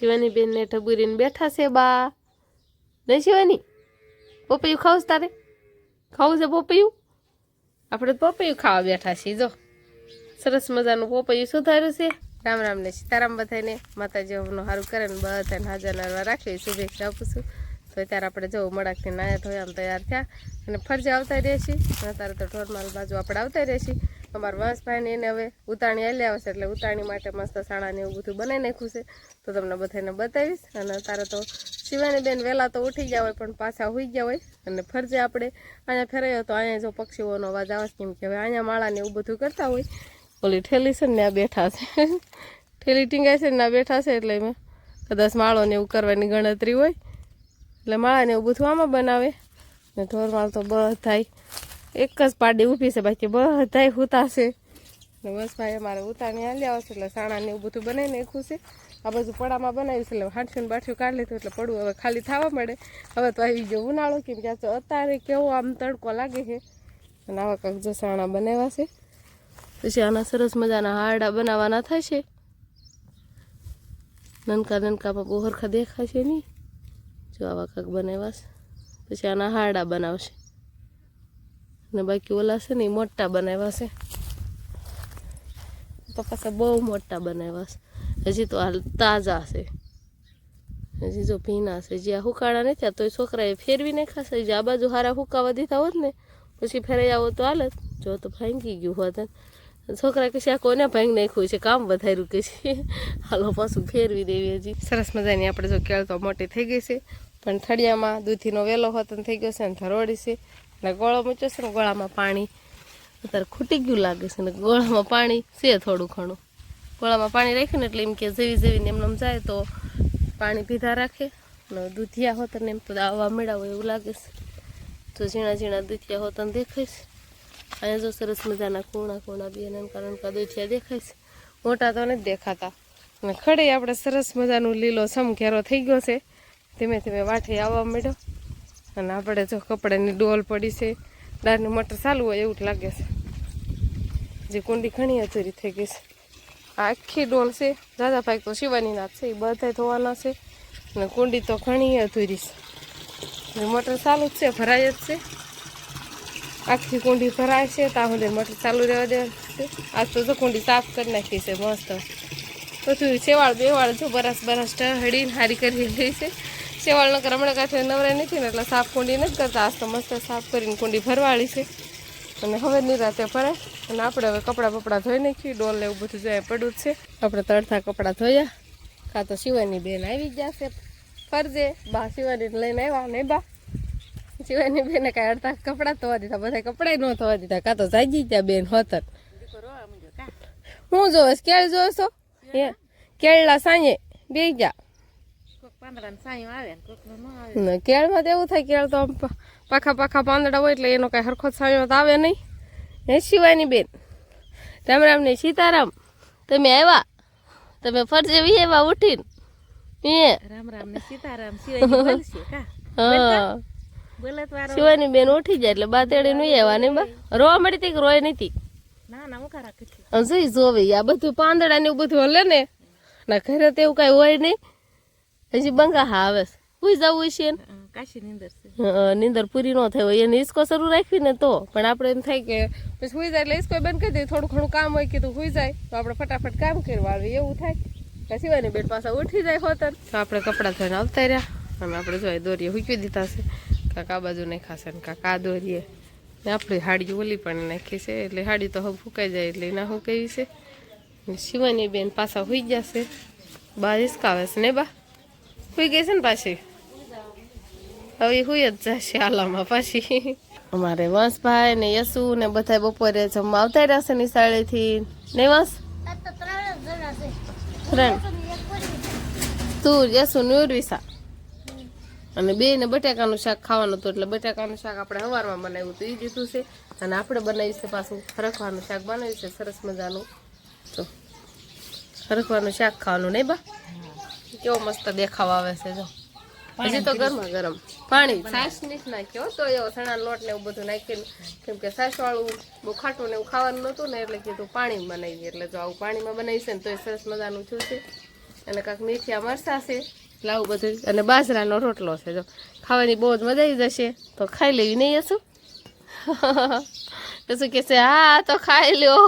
શિવાની બેન ને ઢબુરીને બેઠા છે બા. નહીં શિવાની? પપૈયું ખાવું તારે? ખાવું છે પપૈયું? આપણે તો પપૈયું ખાવા બેઠા છીએ, જો. સરસ મજાનું પપૈયું સુધાર્યું છે. રામ રામ ને સીતારામ બધાને માતાજી અમનું સારું કરે ને બધાને હાજર નરવા રાખીએ શુભેચ્છા આપું છું. તો અત્યારે આપણે જવું મળાકથી નાયા ધોયા આમ તૈયાર થયા. અને ફરજે આવતા રહીએ છીએ. અત્યારે તો ઢોરમાલ બાજુ આપણે આવતા રહીએ છીએ. અમારા વંશભાઈને એને હવે ઉતાણી હાલી આવશે એટલે ઉતાણી માટે મસ્ત સાણા ને એવું બધું બનાવી નાખ્યું છે. તો તમને બધાને બતાવીશ. અને અત્યારે તો શિવાની બેન વહેલા તો ઉઠી ગયા હોય પણ પાછા હોઈ ગયા હોય. અને ફરજે આપણે અહીંયા ફેરાયો તો અહીંયા જો પક્ષીઓનો અવાજ આવે કેમ કે હવે અહીંયા માળા ને એવું બધું કરતા હોય. ઓલી ઠેલી છે ને આ બેઠા છે. ઠેલી ટીંગાય છે ને આ બેઠા છે એટલે એમાં કદાચ માળો ને એવું કરવાની ગણતરી હોય. એટલે માળા ને એવું બધું આમાં બનાવે. ને ઢોરમાળ તો બધાય એક જ પાડી ઊભી છે બાકી બધાય હુતા છે. બસ ભાઈ અમારે ઉતાણી હાલી આવશે એટલે સાણા ને એવું બધું બનાવીને નાખ્યું છે. આ બધું પડામાં બનાવ્યું છે એટલે હાંઠ્યું ને બાઠ્યું કાઢી લીધું એટલે પડવું હવે ખાલી થવા મળે. હવે તો આવી ગયો ઉનાળો કેમ કે અત્યારે કેવો આમ તડકો લાગે છે. અને આવા કાંક જો સાણા બનાવ્યા છે. પછી આના સરસ મજાના હારડા બનાવવાના થશે નનકા નનકામાં બહુ હરખા દેખાશે નહીં. જો આવા કાંક બનાવ્યા છે. પછી આના હારડા બનાવશે. ને બાકી ઓલા છે ને એ મોટા બનાવ્યા છે. તો પાછા બહુ મોટા બનાવ્યા છે. હજી તો હાલ તાજા છે. હજી જો ભીના છે. જ્યાં હુકાળા નથી આ તોય છોકરાએ ફેરવી નાખ્યા છે. જે આ બાજુ હારા હુકાવા દીધા હોત ને, પછી ફેરાઈ આવો તો હાલત જો. તો ભાંગી ગયું હોત છોકરા કે આ કોને ભાંગ નાખ્યું છે? કામ વધાર્યું કે છે? હાલો પાછું ફેરવી દેવી હજી. સરસ મજાની આપણે જો કેળ તો મોટી થઈ ગઈ છે. પણ થળિયામાં દૂધીનો વેલો હોતન થઈ ગયો છે ને ધરોડી છે. અને ગોળો મૂક્યો ને, ગોળામાં પાણી અત્યારે ખૂટી ગયું લાગે છે ને, ગોળામાં પાણી છે થોડું ઘણું. ગોળામાં પાણી રાખ્યું ને એટલે એમ કે જેવી ને એમને જાય તો પાણી પીધા રાખે. અને દૂધિયા હોત ને એમ તો આવવા મેળાવો એવું લાગે છે. તો ઝીણા ઝીણા દૂધિયા હોત ને દેખાય છે. અહીંયા જો સરસ મજાના કૂણા કૂણા બે કારણ કે દૂધિયા દેખાય છે. મોટા તો નથી દેખાતા. અને ખડે આપણે સરસ મજાનું લીલો સમ ઘેરો થઈ ગયો છે. ધીમે ધીમે વાઠે આવવા માંડ્યો અને આપણે જો કપડાની ડોલ પડી છે, દાળનું મટર ચાલુ હોય એવું જ લાગે છે. જે કુંડી ઘણી અધૂરી થઈ ગઈ છે. આખી ડોલ છે દાદાભાઈ તો શિવાની નાથ છે, એ બધા ધોવાના છે. અને કુંડી તો ઘણી અધૂરી છે. મટર ચાલુ જ છે, ભરાય જ છે. આખી કુંડી ભરાય છે ત્યાં સુધી મટર ચાલુ રહેવા દે છે. આજ તો જો કુંડી સાફ કરી નાખી છે, મસ્ત. બધું સેવાળ બેવાળ જો બરાસ બરાસ હળીને હારી કરી રહી છે. સેવાળ નકર હમણાં કાંઠે નવરાય નથી ને એટલે સાફ કુંડી નથી કરતા. આજ તો મસ્ત સાફ કરીને કુંડી ભરવાળી છે. અને હવે નિરાતે ભરાય અને આપણે હવે કપડાં બપડા ધોઈ નાખ્યું ડોલ એવું બધું જોઈએ પડ્યું જ છે. આપણે તરતા કપડાં ધોયા. કાં તો શિવાની બેન આવી ગયા છે ફરજે. બા શિવાની લઈને આવ્યા નહીં બા. શિવાની બેને કાંઈ અડધા કપડાં ધોવા દીધા. બધા કપડાં ન ધોવા દીધા. કાં તો જાગી ગયા બેન હોતર. હું જોઈશ જોશો હે? કેળલા સાંજે બે ગયા. કેળમાં તો એવું થાય કેળ તો પાખા પાખા પાંદડા હોય એટલે એનો કાંઈ હરખો છાંયો તો આવે નહીં. હે શિવાની બેન રામ રામ ને સીતારામ તમે આવ્યા? તમે ફરજે વિહેવા ઉઠીને? રામ રામ ને સીતારામ શિવાની બેન ઉઠી જાય એટલે બા તેડી નહીં આવ્યા ને બા રોવા મળી હતી કે રોય નથી ના ના મુખા રાખી છે આમ જોઈ જોવે આ બધું પાંદડા ને એવું બધું હલે ને? ના ઘરે તો એવું કઈ હોય નહીં હજી બંગા હા આવે છે. હુઈ જવું છે કાશી ની છે. નીંદર પૂરી ન થાય હોય. એને હિસકો શરૂ રાખવી ને તો. પણ આપણે એમ થાય કે પછી હુઈ જાય એટલે હિસકો બંધ કરી દઈએ થોડું ઘણું કામ હોય કીધું હુઈ જાય. તો આપણે ફટાફટ કામ કરવા આવે એવું થાય. સિવાની બેટ પાછા ઉઠી જાય હોતર. તો આપણે કપડાં ધોઈને આવતા રહ્યા. અને આપણે જોઈએ દોરીએ હુકવી દીધા છે. કાકા બાજુ નહીં ખાશે ને કાકા દોરીએ. ને આપણી હાડી ઓલી પણ નાખી છે. એટલે હાડી તો હવે ફૂંકાઈ જાય એટલે ના હુકાવી છે. ને શિવાની બેન પાછા હુઈ જશે બા હિસકાવે છે ને બા? હુઈ ગઈ છે ને પાછી હવે હુઈ જ જશે આલામાં પાછી અમારે વંશભાઈ ને યસુ ને બધા બપોરે જમવા આવતા રહેશે નિશાળેથી. ને વંશ? ત્રણ. તું યસુ નુરવિસા અને બે ને બટાકાનું શાક ખાવાનું હતું એટલે બટાકાનું શાક આપણે સવારમાં બનાવ્યું હતું એ દીધું છે. અને આપણે બનાવ્યું છે પાછું ખરખવાનું શાક, બનાવ્યું છે સરસ મજાનું. તો ખરખવાનું શાક ખાવાનું, નહીં બા? કેવો મસ્ત દેખાવ આવે છે જો. હજી તો ગરમા ગરમ. પાણી છાશ નીચ નાખ્યો તો એવો સણા લોટ ને એવું બધું નાખીને કેમ કે છાશ વાળું બહુ ખાટું ને એવું ખાવાનું નહોતું ને એટલે કીધું પાણી બનાવી એટલે જો આવું પાણીમાં બનાવી છે ને તો એ સરસ મજાનું છે. અને કાંક મીઠિયા મરસા છે લાવું બધું. અને બાજરાનો રોટલો છે જો. ખાવાની બહુ જ મજા આવી જશે. તો ખાઈ લેવી નહીં હશું યસુ કે છે હા તો ખાઈ લ્યો.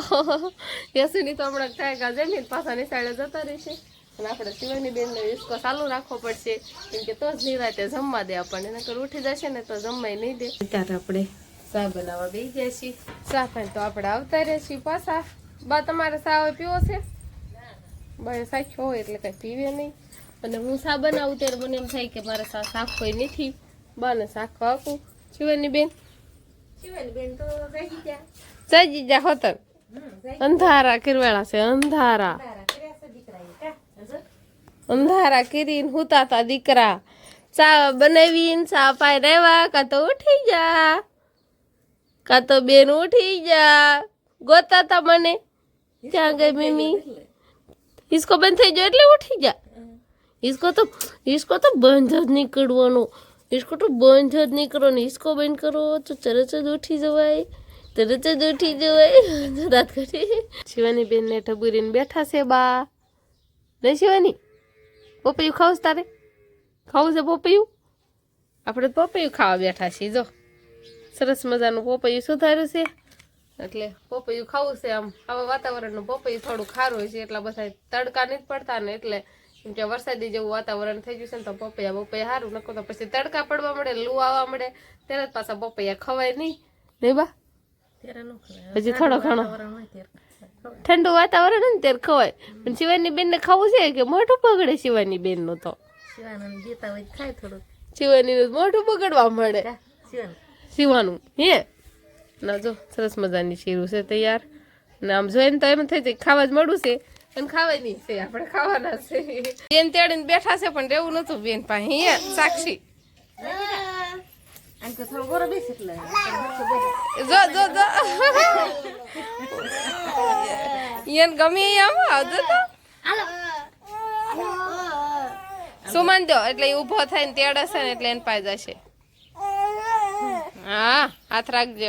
યશુની તો હમણાં થાય કા જમીન પાછા નિશાળે જતા રહેશે. અને આપણે શિવાની બેનનો હિસ્કો ચાલુ રાખવો પડશે. કેમ કે તો જ નિરાતે જમવા દે આપણને. નકર ઉઠી જશે ને તો જમવાય નહીં દે. ત્યારે આપણે ચા બનાવવા બે ગયા છીએ. ચા પણ તો આપણે આવતા રહ્યા છીએ પાછા. બા તમારે ચા હોય પીવો છે? બાય સાખ્યો હોય એટલે કાંઈ પીવે નહીં. અને હું સા બનાવું ત્યારે મને એમ થાય કે મારે સા શાક કોઈ નથી. બાને શાક આપું. શિવાની બેન? શિવાની બેન તો રહી ગયા. જઈ જા હોતન અંધારા કિરવાળા છે અંધારા તારા કર્યા છે દીકરાએ કા હજુ અંધારા કરીને હુતા તા દીકરા. ચા બનાવીને ચા પાય રહેવા, કાં તો ઉઠી જા. કાં તો બેન ઉઠી જા. ગોતા તા મને. ક્યાં ગઈ મમ્મી? હિસકો બંધ થઈ ગયો એટલે ઉઠી જા. હિસકો તો હિસકો તો બંધ જ નીકળવાનો. હિસકો તો બંધ જ નીકળવાનો. હિસકો બંધ કરો તો તરત જ ઉઠી જવાય. તરત જ ઉઠી જવાય. રાત કાઢી. શિવાની બેનને ઠબુરીને બેઠા છે બા. નહીં શિવાની? પપૈયું ખાવું તારે? ખાવું છે પપૈયું? આપણે તો પપૈયું ખાવા બેઠા છીએ જો. સરસ મજાનું પપૈયું સુધાર્યું છે. એટલે પપૈયું ખાવું છે આમ. આવા વાતાવરણનું પપૈયું થોડું ખારું હોય છે એટલા બધા તડકા નથી પડતા ને એટલે કેમ કે વરસાદી જેવું વાતાવરણ થઈ ગયું છે ને તો પપૈયા બપૈયા સારું નકો તો પછી તડકા પડવા મળે લૂ આવવા મળે ત્યારે જ પાછા પપૈયા ખવાય નહીં. નહીં બા? હજી થોડો ઘણો. ઠંડુ વાતાવરણ ને ત્યારે ખવાય. પણ શિવાની બેનને ખાવું છે કે મોઢું બગડે શિવાની શિવાનંદ દેતા તો શિવાની નું મોઢું બગડવા મળે. શિવાનું હે? ના જો સરસ મજાની શીરું છે તૈયાર. ને આમ જોઈને તો એમ થઈ જાય ખાવા જ મળું છે અને ખાવાની છે આપણે ખાવાના છે. બેન તેડીને બેઠા છે પણ રહેવું નતું બેન પાસે હે? સાક્ષી આમ કે થોડો ગોરો બેસ એટલે જો જો જો ઈયન ગમે ઈ આમ આવતો તો. સુમન દો એટલે ઊભો થઈને તેડશે ને એટલે એને પાઈ જશે. હા હાથ રાખજે.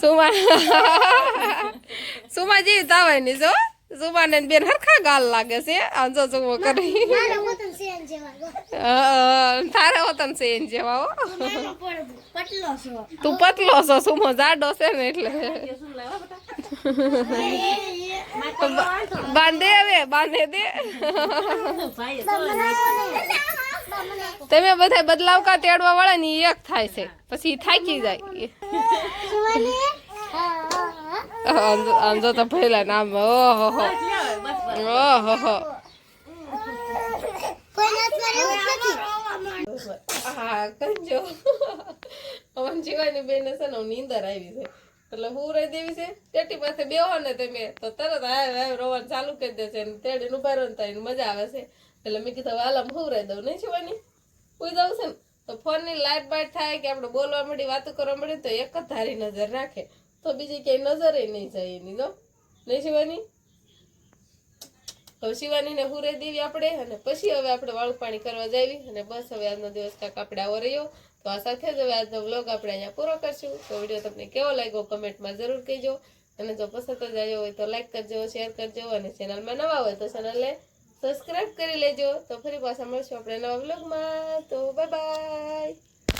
સુમા સુમા જેવી તાવાયની જો. સુમા ને બેન હરખા ગાલ લાગે છે આંજો જો સુમો કરી તારે વતન છે એન જેવા તું પતલો છો સુમો જાડો છે ને એટલે બાંધે હવે બાંધે દે તમે બધા બદલાવ કા તેડવા વાળા ની એક થાય છે પછી થાકી જાય આમ તો પહેલા નામ, ઓહો ઓહો, હો. બેન છે ને નીંદર આવી છે. એટલે હું રહી દેવી છે? તેટી પાસે બેહો ને તમે. તો તરત હાય હાય રોવાનું ચાલુ કરી દે છે ને તેડી ઊભા રહો ને મજા આવે છે. એટલે મેં કીધું હાલમ હું રહી દઉં, નહીં શિવાની કોઈ છે ને. તો ફોનની લાઇટ બાઇટ થાય કે આપણે બોલવા મળી વાતો કરવા મળી તો એક જ ધારી નજર રાખે. તો બીજી ક્યાંય નજરે નહીં જાય એની તો નહીં શિવાની? હવે શિવાનીને હુરે દેવી આપણે અને પછી હવે આપણે વાળું પાણી કરવા જાવી અને બસ હવે આજનો દિવસ કાંક આપણે આવો રહ્યો. તો આ સાથે જ હવે આજનો વ્લોગ આપણે અહીંયા પૂરો કરશું. તો વીડિયો તમને કેવો લાગ્યો કમેન્ટમાં જરૂર કહેજો. અને જો પસંદ જ આવ્યો હોય તો લાઈક કરજો શેર કરજો અને ચેનલમાં નવા હોય તો ચેનલને સબસ્ક્રાઈબ કરી લેજો. તો ફરી પાછા મળશું આપણે નવા વ્લોગમાં તો બાય બાય